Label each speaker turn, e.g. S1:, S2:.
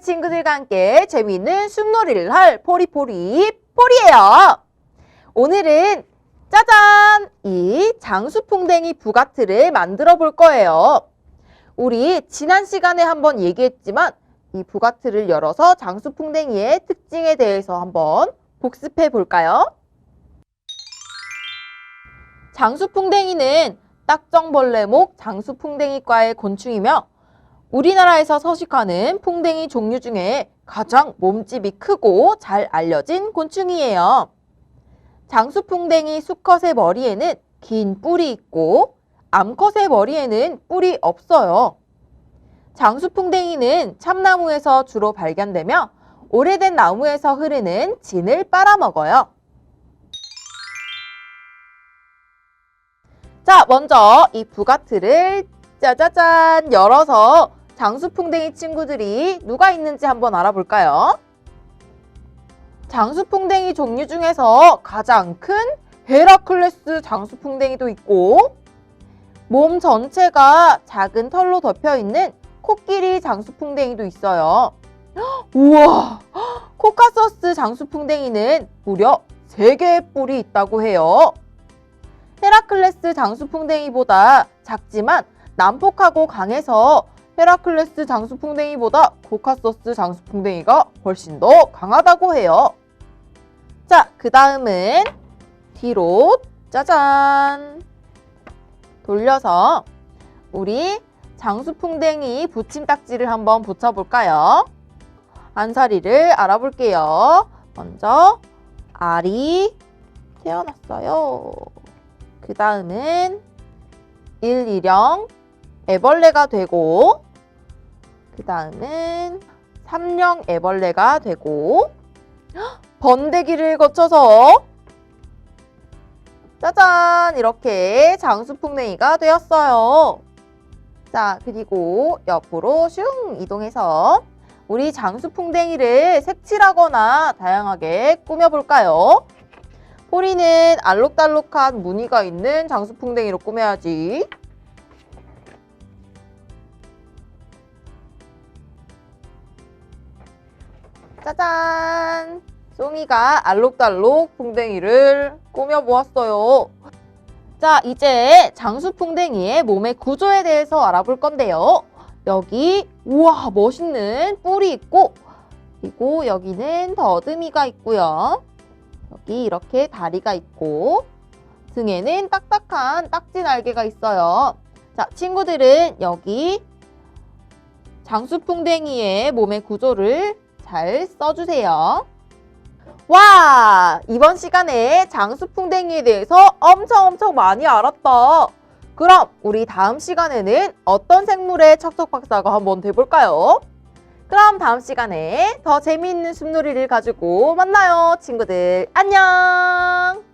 S1: 친구들과 함께 재미있는 숲놀이를 할 포리포리 포리예요. 오늘은 짜잔! 이 장수풍뎅이 부가트를 만들어 볼 거예요. 우리 지난 시간에 한번 얘기했지만 이 부가트를 열어서 장수풍뎅이의 특징에 대해서 한번 복습해 볼까요? 장수풍뎅이는 딱정벌레목 장수풍뎅이과의 곤충이며 우리나라에서 서식하는 풍뎅이 종류 중에 가장 몸집이 크고 잘 알려진 곤충이에요. 장수풍뎅이 수컷의 머리에는 긴 뿔이 있고 암컷의 머리에는 뿔이 없어요. 장수풍뎅이는 참나무에서 주로 발견되며 오래된 나무에서 흐르는 진을 빨아먹어요. 자, 먼저 이 부가트를 짜자잔 열어서 장수풍뎅이 친구들이 누가 있는지 한번 알아볼까요? 장수풍뎅이 종류 중에서 가장 큰 헤라클레스 장수풍뎅이도 있고 몸 전체가 작은 털로 덮여 있는 코끼리 장수풍뎅이도 있어요. 우와! 코카서스 장수풍뎅이는 무려 3개의 뿔이 있다고 해요. 헤라클레스 장수풍뎅이보다 작지만 난폭하고 강해서 헤라클레스 장수풍뎅이보다 코카서스 장수풍뎅이가 훨씬 더 강하다고 해요. 자, 그 다음은 뒤로 짜잔 돌려서 우리 장수풍뎅이 붙임딱지를 한번 붙여볼까요? 안사리를 알아볼게요. 먼저 알이 태어났어요. 그 다음은 일일령 애벌레가 되고 그 다음은 삼령 애벌레가 되고 헉, 번데기를 거쳐서 짜잔 이렇게 장수풍뎅이가 되었어요. 자 그리고 옆으로 슝 이동해서 우리 장수풍뎅이를 색칠하거나 다양하게 꾸며볼까요? 포리는 알록달록한 무늬가 있는 장수풍뎅이로 꾸며야지. 짜잔! 송이가 알록달록 풍뎅이를 꾸며보았어요. 자, 이제 장수풍뎅이의 몸의 구조에 대해서 알아볼 건데요. 여기, 우와, 멋있는 뿔이 있고, 그리고 여기는 더듬이가 있고요. 여기 이렇게 다리가 있고, 등에는 딱딱한 딱지 날개가 있어요. 자, 친구들은 여기 장수풍뎅이의 몸의 구조를 잘 써주세요. 와! 이번 시간에 장수풍뎅이에 대해서 엄청 엄청 많이 알았다. 그럼 우리 다음 시간에는 어떤 생물의 척척박사가 한번 돼볼까요? 그럼 다음 시간에 더 재미있는 숲놀이를 가지고 만나요, 친구들. 안녕!